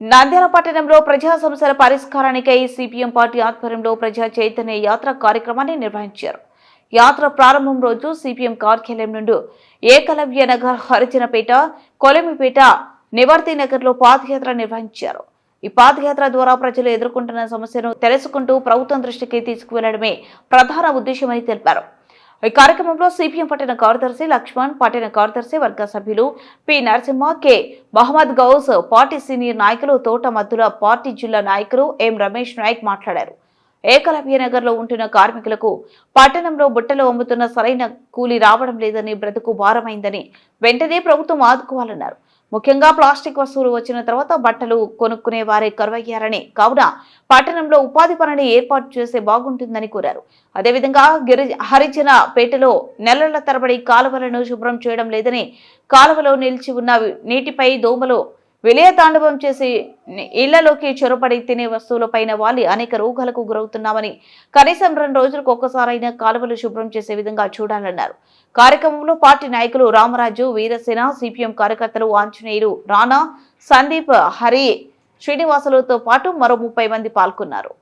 నంద్యాల పట్టణంలో ప్రజా సమస్యల పరిష్కారానికై సిపిఎం పార్టీ ఆధ్వర్యంలో ప్రజా చైతన్య యాత్ర కార్యక్రమాన్ని నిర్వహించారు. యాత్ర ప్రారంభం రోజు సిపిఎం కార్యాలయం నుండి ఏకలవ్య నగర్ హరిజనపేట కొలమిపేట నివర్తి నగర్లో పాదయాత్ర నిర్వహించారు. ఈ పాదయాత్ర ద్వారా ప్రజలు ఎదుర్కొంటున్న సమస్యను తెలుసుకుంటూ ప్రభుత్వం దృష్టికి తీసుకువెళ్ళడమే ప్రధాన ఉద్దేశమని తెలిపారు. ఈ కార్యక్రమంలో సిపిఎం పట్టణ కార్యదర్శి లక్ష్మణ్ పట్టణ కార్యదర్శి వర్గ సభ్యులు P. Narasimha K. Mohammed Ghouse party senior నాయకులు తోట మద్దుల పార్టీ జిల్లా నాయకులు ఎం. రమేష్ నాయక్ మాట్లాడారు. ఏకలవ్యనగర్లో ఉంటున్న కార్మికులకు పట్టణంలో బుట్టలు అమ్ముతున్న సరైన కూలీ రావడం లేదని బ్రతుకు భారమైందని వెంటనే ప్రభుత్వం ఆదుకోవాలన్నారు. ముఖ్యంగా ప్లాస్టిక్ వస్తువులు వచ్చిన తర్వాత బట్టలు కొనుక్కునే వారే కరువయ్యారని కావున పట్టణంలో ఉపాధి పనిని ఏర్పాటు చేస్తే బాగుంటుందని కోరారు. అదేవిధంగా గిరి హరిజన పేటలో నెలల తరబడి కాలువలను శుభ్రం చేయడం లేదని కాలువలో నిలిచి ఉన్న నీటిపై దోమలు విలయతాండవం చేసి ఇళ్ళలోకి చొరబడి తినే వస్తువులపైన వాలి అనేక రోగాలకు గురవుతున్నామని కనీసం రెండు రోజులకు ఒక్కసారైనా కాలువలు శుభ్రం చేసే విధంగా చూడాలన్నారు. కార్యక్రమంలో పార్టీ నాయకులు రామరాజు వీరసేన సిపిఎం కార్యకర్తలు ఆంజనేయులు రాణా సందీప్ హరి శ్రీనివాసులతో పాటు మరో ముప్పై మంది పాల్గొన్నారు.